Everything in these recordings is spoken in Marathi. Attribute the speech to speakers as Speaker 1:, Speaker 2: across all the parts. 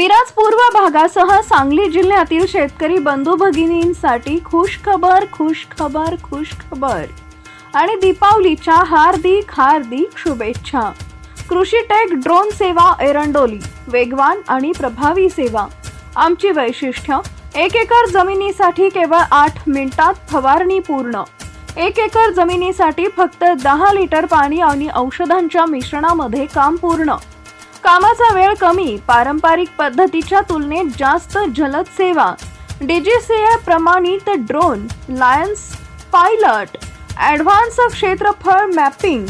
Speaker 1: मिराज पूर्व भागासह सांगली जिल्ह्यातील शेतकरी बंधू भगिनींसाठी खुश खबर खुश खबर खुश खबर. आणि दीपावलीच्या हार्दिक हार्दिक शुभेच्छा. कृषी टेक ड्रोन सेवा एरंडोली वेगवान आणि प्रभावी सेवा. आमची वैशिष्ट्य एक एकर जमिनीसाठी केवळ आठ मिनिटात फवारणी पूर्ण. एक एकर जमिनीसाठी फक्त दहा लिटर पाणी आणि औषधांच्या मिश्रणामध्ये काम पूर्ण. कामाचा वेळ कमी पारंपरिक पद्धतीच्या तुलनेत जास्त जलद सेवा. डीजीसीए प्रमाणित ड्रोन लायन्स पायलट ॲडव्हान्स क्षेत्रफळ मॅपिंग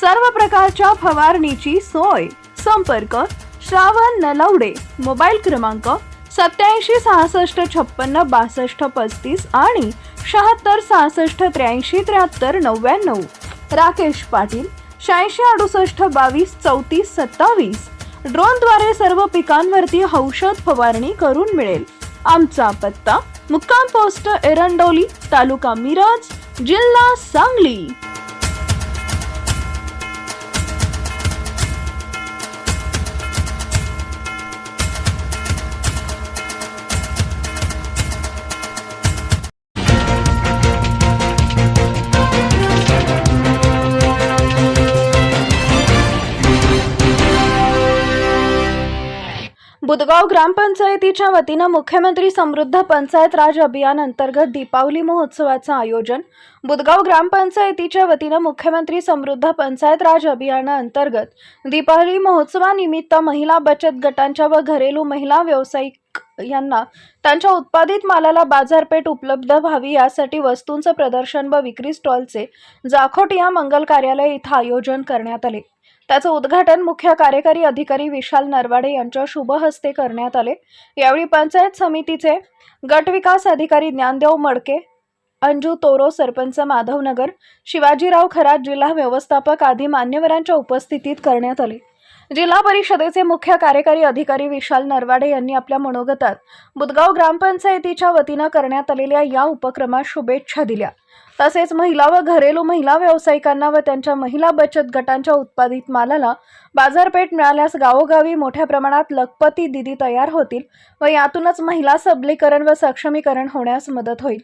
Speaker 1: सर्व प्रकारच्या फवारणीची सोय. संपर्क श्रावण नलवडे. मोबाईल क्रमांक सत्याऐंशी सहासष्ट छप्पन्न बासष्ट पस्तीस आणि शहात्तर सहासष्ट त्र्याऐंशी त्र्याहत्तर नव्याण्णव. राकेश पाटील शहाऐंशी अडुसष्ट बावीस चौतीस सत्तावीस. ड्रोनद्वारे सर्व पिकांवरती औषध फवारणी करून मिळेल. आमचा पत्ता मुक्काम पोस्ट एरंडोली तालुका मिरज जिल्हा सांगली. बुदगाव ग्रामपंचायतीच्या वतीनं मुख्यमंत्री समृद्ध पंचायत राज अभियान अंतर्गत दीपावली महोत्सवाचं आयोजन बुदगाव ग्रामपंचायतीच्या वतीनं मुख्यमंत्री समृद्ध पंचायत राज अभियानाअंतर्गत दीपावली महोत्सवानिमित्त महिला बचत गटांच्या व घरेलू महिला व्यावसायिक यांना त्यांच्या उत्पादित मालाला बाजारपेठ उपलब्ध व्हावी यासाठी वस्तूंचं प्रदर्शन व विक्री स्टॉलचे जाखोट या मंगल कार्यालय इथं आयोजन करण्यात आले. त्याचं उद्घाटन मुख्य कार्यकारी अधिकारी विशाल नरवाडे यांच्या शुभ हस्ते करण्यात आले. यावेळी पंचायत समितीचे गट विकास अधिकारी ज्ञानदेव मडके अंजू तोरो सरपंच माधवनगर शिवाजीराव खरात जिल्हा व्यवस्थापक आदी मान्यवरांच्या उपस्थितीत करण्यात आले. जिल्हा परिषदेचे मुख्य कार्यकारी अधिकारी विशाल नरवाडे यांनी आपल्या मनोगतात बुदगाव ग्रामपंचायतीच्या वतीनं करण्यात आलेल्या या उपक्रमात शुभेच्छा दिल्या. तसेच महिला व घरेलू महिला व्यावसायिकांना व त्यांच्या महिला बचत गटांच्या उत्पादित मालाला बाजारपेठ मिळाल्यास गावोगावी मोठ्या प्रमाणात लखपती दिदी तयार होतील व यातूनच महिला सबलीकरण व सक्षमीकरण होण्यास मदत होईल.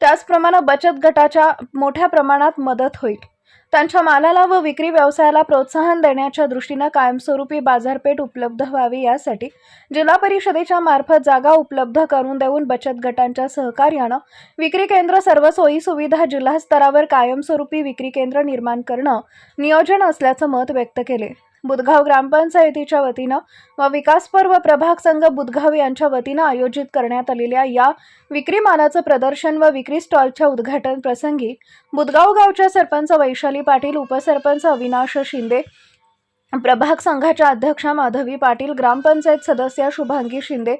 Speaker 1: त्याचप्रमाणे बचत गटाच्या मोठ्या प्रमाणात मदत होईल. त्यांच्या मालाला व विक्री व्यवसायाला प्रोत्साहन देण्याच्या दृष्टीनं कायमस्वरूपी बाजारपेठ उपलब्ध व्हावी यासाठी जिल्हा परिषदेच्या मार्फत जागा उपलब्ध करून देऊन बचत गटांच्या सहकार्यानं विक्री केंद्र सर्व सोयी सुविधा जिल्हा स्तरावर कायमस्वरूपी विक्री केंद्र निर्माण करणं नियोजन असल्याचं मत व्यक्त केले. बुधगाव ग्रामपंचायतीच्या वतीनं व विकास पर्व प्रभाग संघ बुधगाव यांच्या वतीनं आयोजित करण्यात आलेल्या या विक्री मालाचं प्रदर्शन व विक्री स्टॉलच्या उद्घाटन प्रसंगी बुधगाव गावच्या सरपंच वैशाली पाटील उपसरपंच अविनाश शिंदे प्रभाग संघाच्या अध्यक्षा माधवी पाटील ग्रामपंचायत सदस्या शुभांगी शिंदे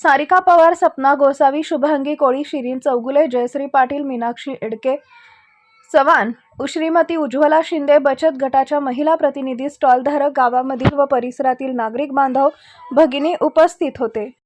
Speaker 1: सारिका पवार सपना गोसावी शुभांगी कोळी शिरीन चौगुले जयश्री पाटील मीनाक्षी एडके चव्हाण श्रीमती उज्ज्वला शिंदे बचत गटाच्या महिला प्रतिनिधी स्टॉलधारक गावामधील व परिसरातील नागरिक बांधव भगिनी उपस्थित होते.